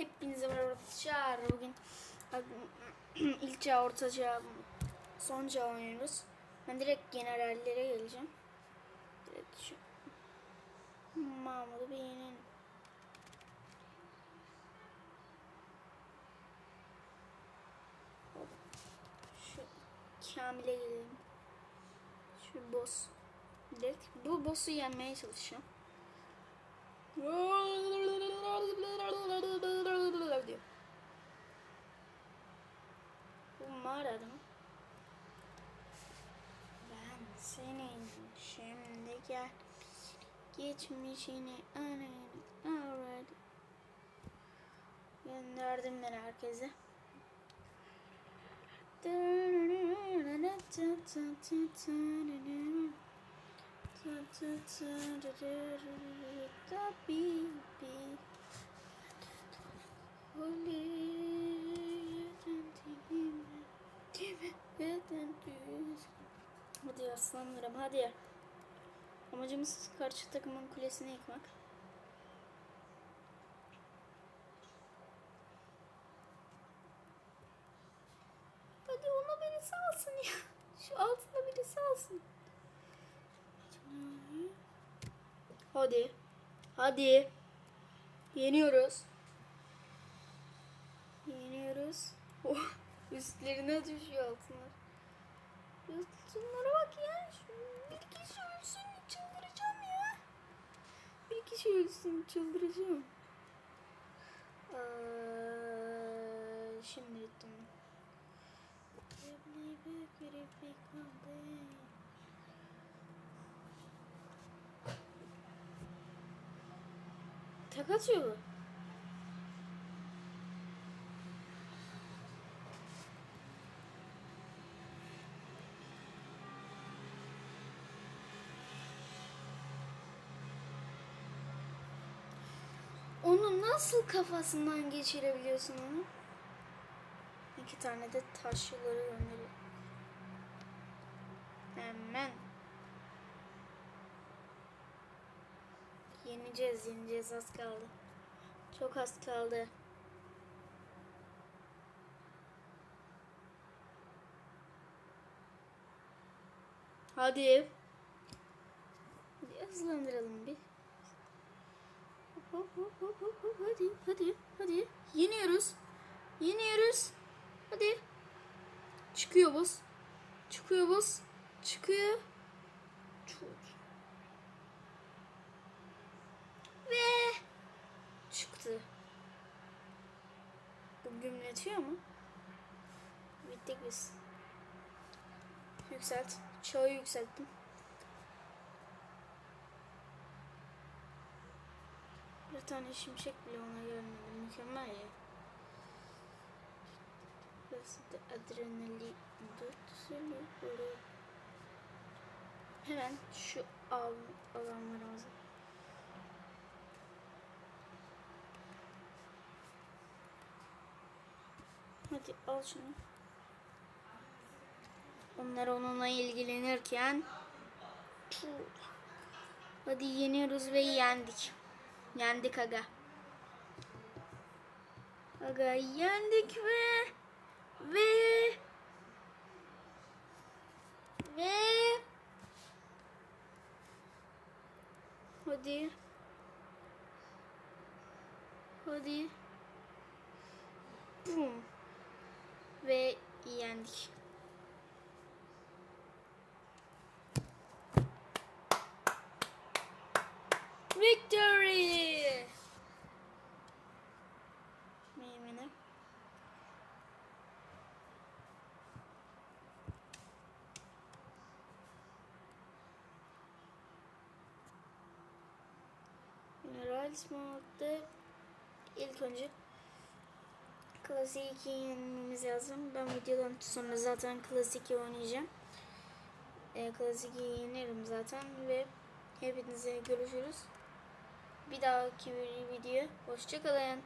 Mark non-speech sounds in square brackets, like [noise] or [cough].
Hepinize merhaba. Bugün [clears throat] ilk çağ, orta çağ, son çağ oynuyoruz. Ben direkt generallere geleceğim. Direkt şu Mahmut'u bir yenelim. Şu Kamil'e gelelim. Şu boss. Direkt bu boss'u yenmeye çalışacağım. Mağara adamı. Ben senin şimdi gel geçmişini avradı. Gönderdim ben herkese. Hadi aslanlarım hadi. Amacımız karşı takımın kulesini yıkmak. Hadi ona beni salsın ya. [laughs] Şu altında biri salsın. Hadi. Hadi. Yeniyoruz. Yeniyoruz. Oh, [laughs] üstlerine düşüyor altınlar. Altınlara bak ya. Ölsün çıldıracağım. Ee, şimdi gittim. Tek atıyor. Onu nasıl kafasından geçirebiliyorsun onu? İki tane de taşları gönderiyor. Hemen. Yeneceğiz, yeneceğiz. Az kaldı. Çok az kaldı. Hadi hızlandıralım bir. Hadi hadi hadi. Yeniyoruz. Yeniyoruz. Hadi. Çıkıyor boss. Çıkıyor boss. Çıkıyor. Çok. Ve çıktı. Bu gümletiyor mu? Bittik biz. Yükselt. Çağı yükselttim. Tane şimşek bile ona gelmedi. Mükemmel ya. Burası da adrenalin dörtüsünü böyle. Hemen şu av alanlarımıza. Hadi al şunu. Onlar onunla ilgilenirken Hadi yeniyoruz ve yendik. Yendik aga. Aga yendik ve ve ve hadi hadi Boom. ve yendik. Victory! Smoke'da ilk önce Klasik 2'yi yenmemiz lazım. Ben videodan sonra zaten Klasik 2 oynayacağım. E, Klasik 2'yi yenerim zaten ve hepinize görüşürüz. Bir dahaki bir video. Hoşçakalın.